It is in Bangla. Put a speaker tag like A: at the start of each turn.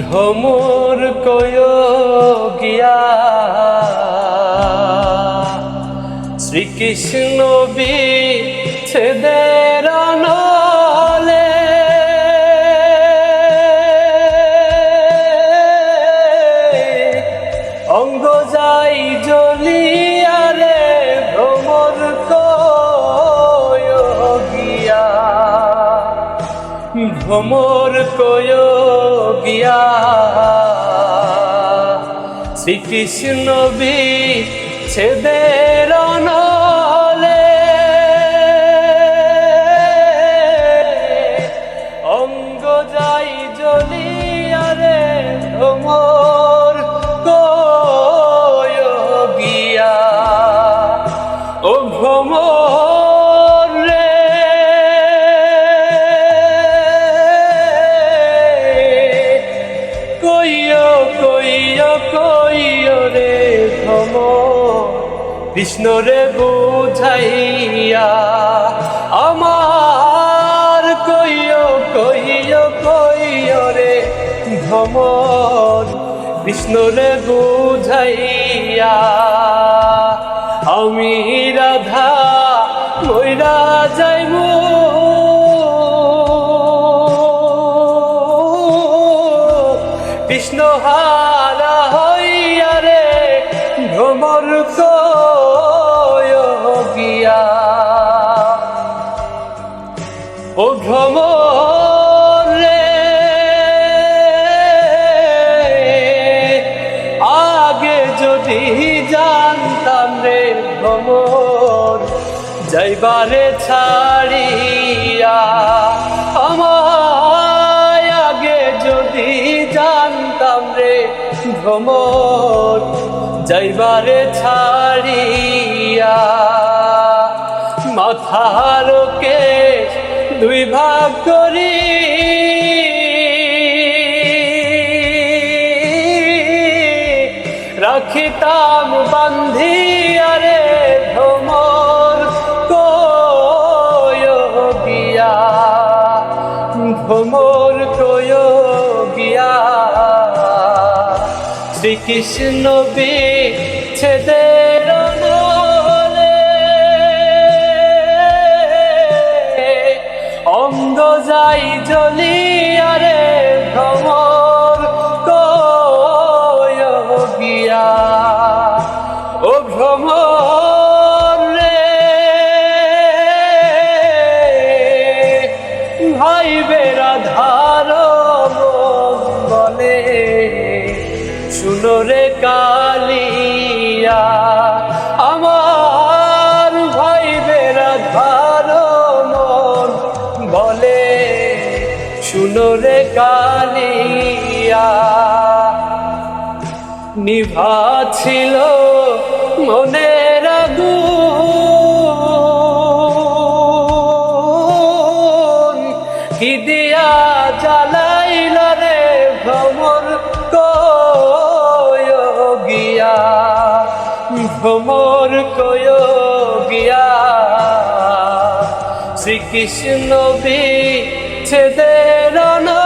A: ভ্রমর গিয়া। শ্রীকৃষ্ণ বিচ্ছেদের ভ্রমর কয় শ্রীকৃষ্ণ বিচ্ছেদের নলে অঙ্গ যাই জ্বলিয়ারে ভ্রমর কয় গিয়া। ও ভ্রমর কৃষ্ণ রে বুঝাইয়া আমার কইয় কইয় কইয় রে ভ্রমর কৃষ্ণ রে বুঝাইয়া আমি রাধা ময়রা যাইমু কৃষ্ণ হারা হইয়া রে ভ্রমর কয় যাইবারে ছাড়িয়া আমায় আগে যদি জানতাম রে ভ্রমর যাইবারে ছাড়িয়া। মাথার কেশ দুই ভাগ করি। রাখিতাম বান্ধিয়া রে শ্রীকৃষ্ণ বিচ্ছেদের শুনো রে কালিয়া, আমার ভাই বেড়া ধার মন বলে। শুনো রে কালিয়া, নিভা ছিল মনের আগুন। কি দিয়া জ্বালাইল রে ভ্রমর ভ্রমর কয় গিয়া। শ্রীকৃষ্ণ বিচ্ছেদের না